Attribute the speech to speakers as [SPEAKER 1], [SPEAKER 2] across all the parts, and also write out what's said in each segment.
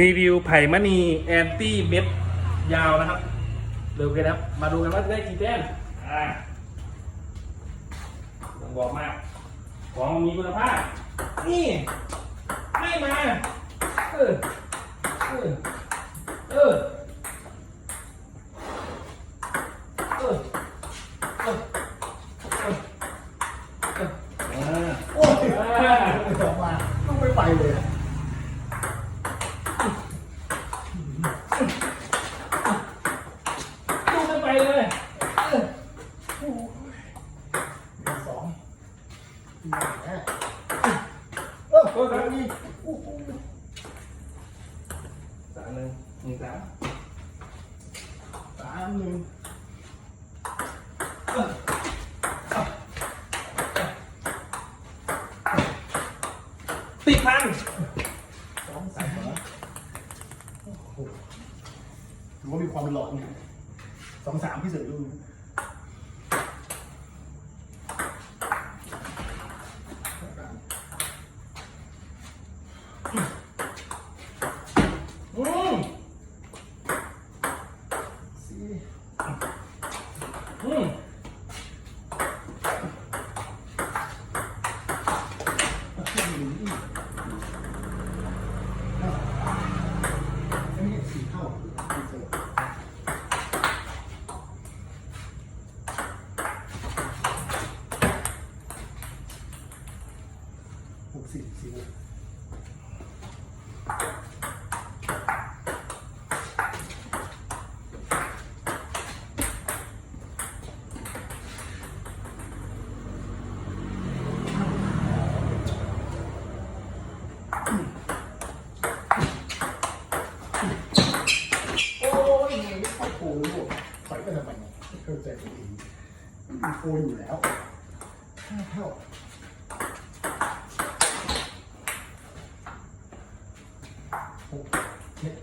[SPEAKER 1] รีวิวไผ่มณีแอนตี้เม็ดยาวนะครับเร็วกันนะครับ มาดูกันว่าจะได้กี่แต้มอ่าต้องบอกมาก ของมีคุณภาพ นี่ไม่มา เออ เออ เออ เออ เออ เออเอออ่า
[SPEAKER 2] โอ้ยไม่ออกมาต้องไม่ไปเลย 18 80
[SPEAKER 1] ติดพัน
[SPEAKER 2] สองสามเหรอโอ้โหถือว่ามีความเป็นหลอดนะสองสามพี่เสือรุ่น หกสิบสี่หกโอ้ยไม่เข้าโฟนลูกถอยไปทำไมเนี่ยเข้าใจตัวเองมีโฟนอยู่แล้วห้าเท่า หกเจ็ด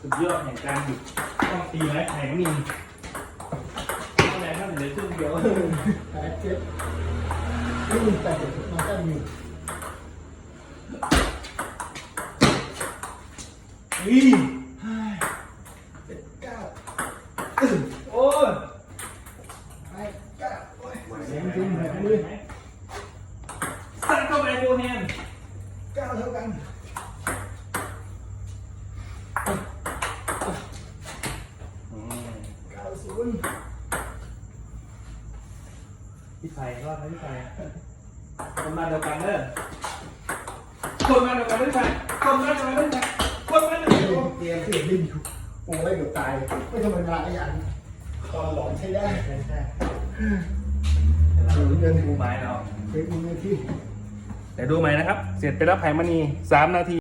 [SPEAKER 1] สุดยอดแห่งการหยุดต้องตีไม้ไผ่ เสี
[SPEAKER 2] ยงจริงแบบนี้
[SPEAKER 1] สัตว์เข้าไปโบแฮน
[SPEAKER 2] ก้าวเท่ากันเก้าศูนย์
[SPEAKER 1] พี่ไผ่รอดไหมพี่ไผ่คนมาเดียวกันเด้อคนมาเดียวกันพี่ไผ่คนมาเดียวกันพี่ไผ่คนมาเดียวกัน
[SPEAKER 2] เตรียมเสียดินอยู่โอ้ยเกือบตาย ไม่ธรรมดาไอ้ยันตอนหลอนใช้ได้
[SPEAKER 1] เดินดูไม้เรา
[SPEAKER 2] เฟซมือที่
[SPEAKER 1] แต่ดูใหม่นะครับ เสร็จไปแล้วไผ่มณีสามนาที